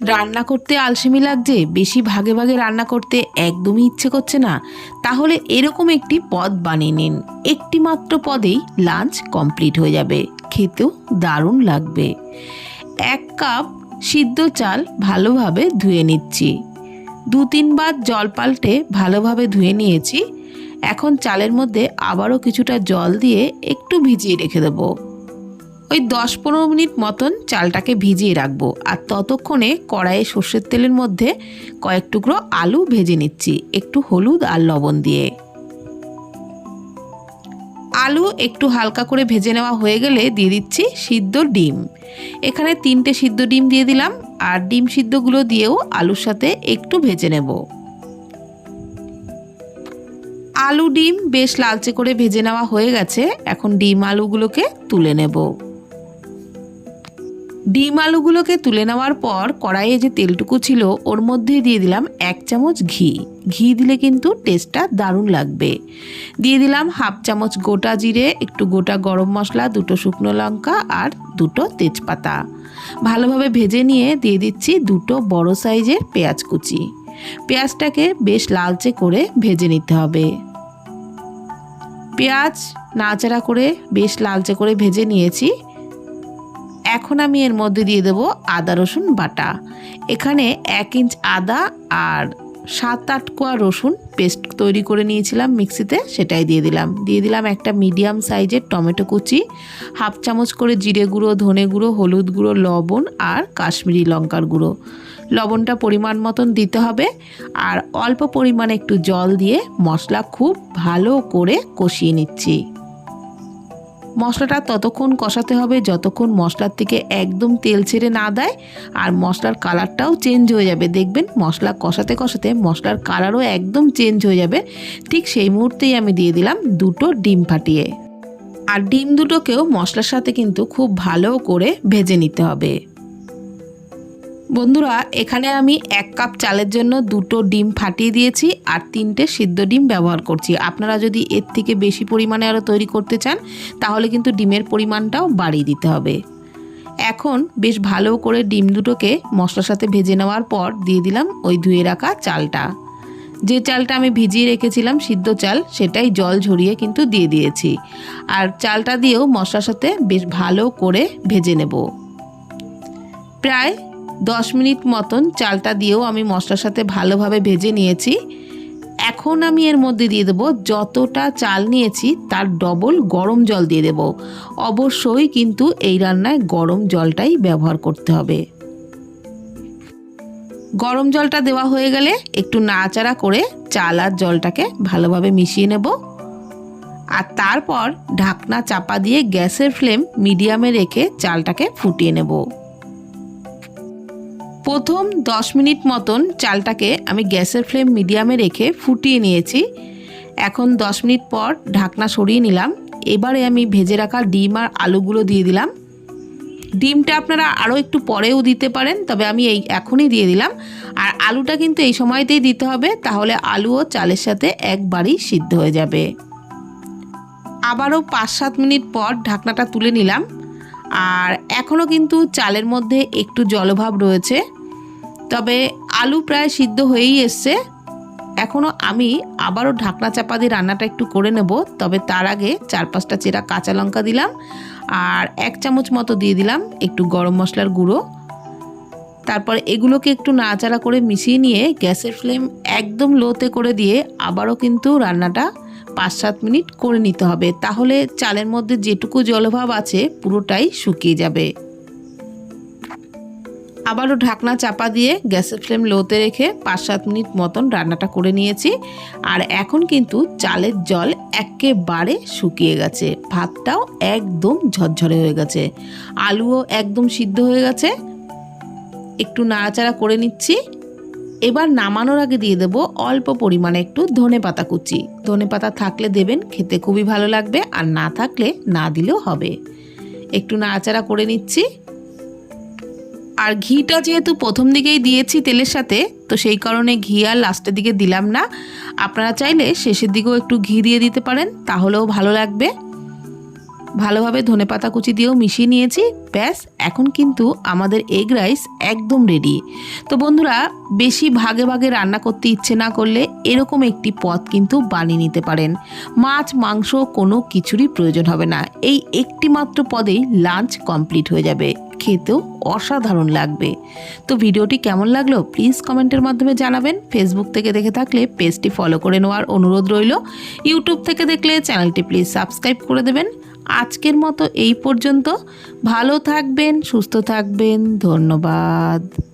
রান্না করতে আলসেমি লাগছে, বেশি ভাগে ভাগে রান্না করতে একদমই ইচ্ছে করছে না। তাহলে এরকম একটি পদ বানিয়ে নিন। একটি মাত্র পদেই লাঞ্চ কমপ্লিট হয়ে যাবে। খেতেও দারুণ লাগবে। এক কাপ সিদ্ধ চাল ভালোভাবে ধুয়ে নিচ্ছি। দু তিনবার জল পাল্টে ভালোভাবে ধুয়ে নিয়েছি। এখন চালের মধ্যে আবারও কিছুটা জল দিয়ে একটু ভিজিয়ে রেখে দেবো। ওই দশ পনেরো মিনিট মতন চালটাকে ভিজিয়ে রাখব আর ততক্ষণে কড়াইয়ে সর্ষের তেলের মধ্যে কয়েক টুকরো আলু ভেজে নিচ্ছি, একটু হলুদ আর লবণ দিয়ে। আলু একটু হালকা করে ভেজে নেওয়া হয়ে গেলে দিয়ে দিচ্ছি সিদ্ধ ডিম। এখানে তিনটে সিদ্ধ ডিম দিয়ে দিলাম আর ডিম সিদ্ধগুলো দিয়েও আলুর সাথে একটু ভেজে নেব। আলু ডিম বেশ লালচে করে ভেজে নেওয়া হয়ে গেছে, এখন ডিম আলুগুলোকে তুলে নেব। ডিম আলুগুলোকে তুলে নেওয়ার পর কড়াইয়ে যে তেলটুকু ছিল, ওর মধ্যে দিয়ে দিলাম এক চামচ ঘি। ঘি দিলে কিন্তু টেস্টটা দারুণ লাগবে। দিয়ে দিলাম হাফ চামচ গোটা জিরে, একটু গোটা গরম মশলা, দুটো শুকনো লঙ্কা আর দুটো তেজপাতা। ভালোভাবে ভেজে নিয়ে দিয়ে দিচ্ছি দুটো বড় সাইজের পেঁয়াজ কুচি। পেঁয়াজটাকে বেশ লালচে করে ভেজে নিতে হবে। পেঁয়াজ নাড়াচাড়া করে বেশ লালচে করে ভেজে নিয়েছি। এখন আমি এর মধ্যে দিয়ে দেবো আদা, রসুন বাটা। এখানে এক ইঞ্চ আদা আর সাত আট কোয়া রসুন পেস্ট তৈরি করে নিয়েছিলাম মিক্সিতে, সেটাই দিয়ে দিলাম। দিয়ে দিলাম একটা মিডিয়াম সাইজের টমেটো কুচি, হাফ চামচ করে জিরে গুঁড়ো, ধনে গুঁড়ো, হলুদ গুঁড়ো, লবণ আর কাশ্মীরি লঙ্কার গুঁড়ো। লবণটা পরিমাণ মতন দিতে হবে আর অল্প পরিমাণে একটু জল দিয়ে মশলা খুব ভালো করে কষিয়ে নিচ্ছি। মশলাটা ততক্ষণ কষাতে হবে, যতক্ষণ মশলার থেকে একদম তেল ছেড়ে না দেয় আর মশলার কালারটাও চেঞ্জ হয়ে যাবে। দেখবেন মশলা কষাতে কষাতে মশলার কালারও একদম চেঞ্জ হয়ে যাবে। ঠিক সেই মুহূর্তেই আমি দিয়ে দিলাম দুটো ডিম ফাটিয়ে। আর ডিম দুটোকেও মশলার সাথে কিন্তু খুব ভালো করে ভেজে নিতে হবে। বন্ধুরা, এখানে আমি এক কাপ চালের জন্য দুটো ডিম ফাটিয়ে দিয়েছি আর তিনটে সিদ্ধ ডিম ব্যবহার করছি। আপনারা যদি এর থেকে বেশি পরিমাণে আরও তৈরি করতে চান, তাহলে কিন্তু ডিমের পরিমাণটাও বাড়িয়ে দিতে হবে। এখন বেশ ভালো করে ডিম দুটোকে মশলার সাথে ভেজে নেওয়ার পর দিয়ে দিলাম ওই ধুয়ে রাখা চালটা। যে চালটা আমি ভিজিয়ে রেখেছিলাম, সিদ্ধ চাল, সেটাই জল ঝরিয়ে কিন্তু দিয়ে দিয়েছি। আর চালটা দিয়েও মশলার সাথে বেশ ভালো করে ভেজে নেব। প্রায় দশ মিনিট মতন চালটা দিয়েও আমি মশলার সাথে ভালোভাবে ভেজে নিয়েছি। এখন আমি এর মধ্যে দিয়ে দেবো যতটা চাল নিয়েছি, তার ডবল গরম জল দিয়ে দেব। অবশ্যই কিন্তু এই রান্নায় গরম জলটাই ব্যবহার করতে হবে। গরম জলটা দেওয়া হয়ে গেলে একটু নাড়াচাড়া করে চাল আর জলটাকে ভালোভাবে মিশিয়ে নেব। আর তারপর ঢাকনা চাপা দিয়ে গ্যাসের ফ্লেম মিডিয়ামে রেখে চালটাকে ফুটিয়ে নেব। প্রথম দশ মিনিট মতন চালটাকে আমি গ্যাসের ফ্লেম মিডিয়ামে রেখে ফুটিয়ে নিয়েছি। এখন দশ মিনিট পর ঢাকনা সরিয়ে নিলাম। এবারে আমি ভেজে রাখা ডিম আর আলুগুলো দিয়ে দিলাম। ডিমটা আপনারা আরও একটু পরেও দিতে পারেন, তবে আমি এই এখনই দিয়ে দিলাম। আর আলুটা কিন্তু এই সময়তেই দিতে হবে, তাহলে আলু ও চালের সাথে একবারই সিদ্ধ হয়ে যাবে। আবারও পাঁচ সাত মিনিট পর ঢাকনাটা তুলে নিলাম। আর এখনও কিন্তু চালের মধ্যে একটু জলভাব রয়েছে। তবে আলু প্রায় সিদ্ধ হয়েই এসছে। এখনও আমি আবারও ঢাকনা চাপা দিয়ে রান্নাটা একটু করে নেব, তবে তার আগে চার পাঁচটা চেরা কাঁচা লঙ্কা দিলাম আর এক চামচ মতো দিয়ে দিলাম একটু গরম মশলার গুঁড়ো। তারপর এগুলোকে একটু নাড়াচাড়া করে মিশিয়ে নিয়ে গ্যাসের ফ্লেম একদম লোতে করে দিয়ে আবারও কিন্তু রান্নাটা পাঁচ সাত মিনিট করে নিতে হবে। তাহলে চালের মধ্যে যেটুকু জলভাব আছে, পুরোটাই শুকিয়ে যাবে। আবারও ঢাকনা চাপা দিয়ে গ্যাসের ফ্লেম লোতে রেখে পাঁচ সাত মিনিট মতন রান্নাটা করে নিয়েছি। আর এখন কিন্তু চালের জল একেবারে শুকিয়ে গেছে। ভাতটাও একদম ঝরঝরে হয়ে গেছে। আলুও একদম সিদ্ধ হয়ে গেছে। একটু নাড়াচাড়া করে নিচ্ছি। এবার নামানোর আগে দিয়ে দেব অল্প পরিমাণে একটু ধনে পাতা কুচি। ধনে পাতা থাকলে দেবেন, খেতে খুবই ভালো লাগবে, আর না থাকলে না দিলেও হবে। একটু নাড়াচাড়া করে নিচ্ছি। আর ঘিটা যেহেতু প্রথম দিকেই দিয়েছি তেলের সাথে, তো সেই কারণে ঘি আর লাস্টের দিকে দিলাম না। আপনারা চাইলে শেষের দিকেও একটু ঘি দিয়ে দিতে পারেন, তাহলেও ভালো লাগবে। ভালোভাবে ধনেপাতা কুচি দিয়েও মিশিয়ে নিয়েছি। ব্যাস, এখন কিন্তু আমাদের এগ রাইস একদম রেডি তো বন্ধুরা, বেশি ভাগে ভাগে রান্না করতে ইচ্ছে না করলে এরকম একটি পদ কিন্তু বানিয়ে নিতে পারেন। মাছ, মাংস কোনো কিছুরই প্রয়োজন হবে না। এই একটি মাত্র পদেই লাঞ্চ কমপ্লিট হয়ে যাবে। খেতেও অসাধারণ লাগবে। তো ভিডিওটি কেমন লাগল প্লিজ কমেন্টের মাধ্যমে জানাবেন। ফেসবুক থেকে দেখে থাকলে পেজটি ফলো করে নেওয়ার অনুরোধ রইল। ইউটিউব থেকে দেখলে চ্যানেলটি প্লিজ সাবস্ক্রাইব করে দেবেন। আজকের মতো এই পর্যন্ত। ভালো থাকবেন সুস্থ থাকবেন। ধন্যবাদ।